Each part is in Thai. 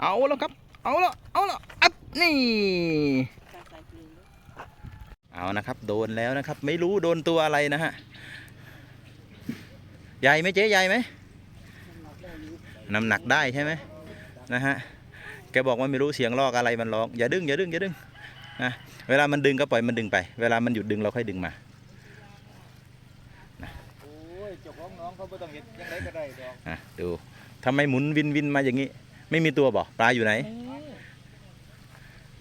เอาแล้วครับ เอาแล้วเอาแล้วอัพนี่ เอานะครับ โดนแล้วนะครับ ไม่รู้โดนตัวอะไรนะฮะ ใหญ่ไหมเจ๊ใหญ่ไหมน้ำหนักได้ใช่ไหมนะฮะ แกบอกว่าไม่รู้เสียงลอกอะไรมันร้อง อย่าดึงอย่าดึงอย่าดึงนะเวลามันดึงก็ปล่อยมันดึงไป เวลามันหยุดดึงเราค่อยดึงมาโอ้ยเจ้าของน้องเขาไม่ต้องเห็นยังไงก็ได้ดอกอะดูทำไมหมุนวินวินมาอย่างนี้ ไม่มีตัวบ่ปลาอยู่ไหน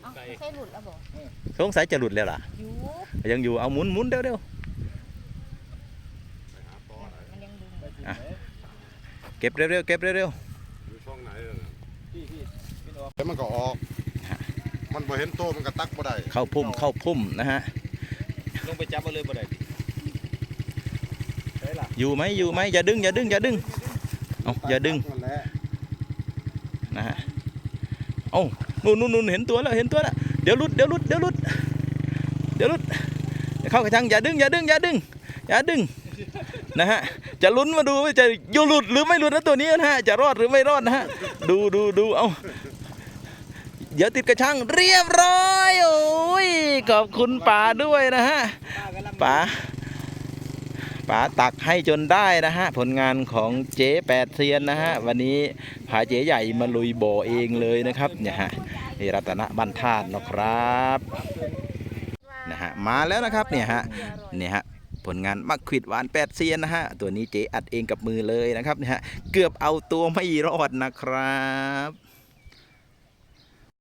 เอ้าไม่ใช่หลุดแล้วบอกสงสัยจะหลุดแล้วล่ะ อยู่ยังอยู่เอาหมุนหมุนเร็วเร็วมันยังดึงไปถึงอะไหนเก็บเร็วเร็วเก็บเร็วเร็วอยู่ช่องไหนล่ะน่ะพี่พี่พี่น้องแล้วมันก็ออก มันบ่เห็นโตมันก็ตักบ่ได้เข้าพุ่มเข้าพุ่มนะฮะลงไปจับเอาเลยบ่ได้พี่ได้ล่ะอยู่ไหมอยู่ไหมอย่าดึงอย่าดึงอย่าดึงเอาอย่าดึง นะฮะเอ้านู่นนู่นนูนเห็นตัวแล้วเห็นตัวแล้วเดี๋ยวลุดเดี๋ยวลุดเดี๋ยวลุดเดี๋ยวลุดเข้ากระชังอย่าดึงอย่าดึงอย่าดึงอย่าดึงนะฮะจะลุ้นมาดูว่าจะยู่หลุดหรือไม่หลุดนะตัวนี้นะฮะจะรอดหรือไม่รอดนะฮะดูดูดูเอาเดี๋ยวติดกระชังเรียบร้อยโอ้ยขอบคุณป๋าด้วยนะฮะป้า ป๋าตักให้จนได้นะฮะ ผลงานของเจ๊แปดเซียนนะฮะ วันนี้พาเจ๊ใหญ่มาลุยบ่อเองเลยนะครับเนี่ยฮะนี่รัตนบันทาดนะครับนะฮะมาแล้วนะครับเนี่ยฮะเนี่ยฮะผลงานมักขิดหวานแปดเซียนนะฮะ ตัวนี้เจ๊อัดเองกับมือเลยนะครับเนี่ยฮะเกือบเอาตัวไม่รอดนะครับ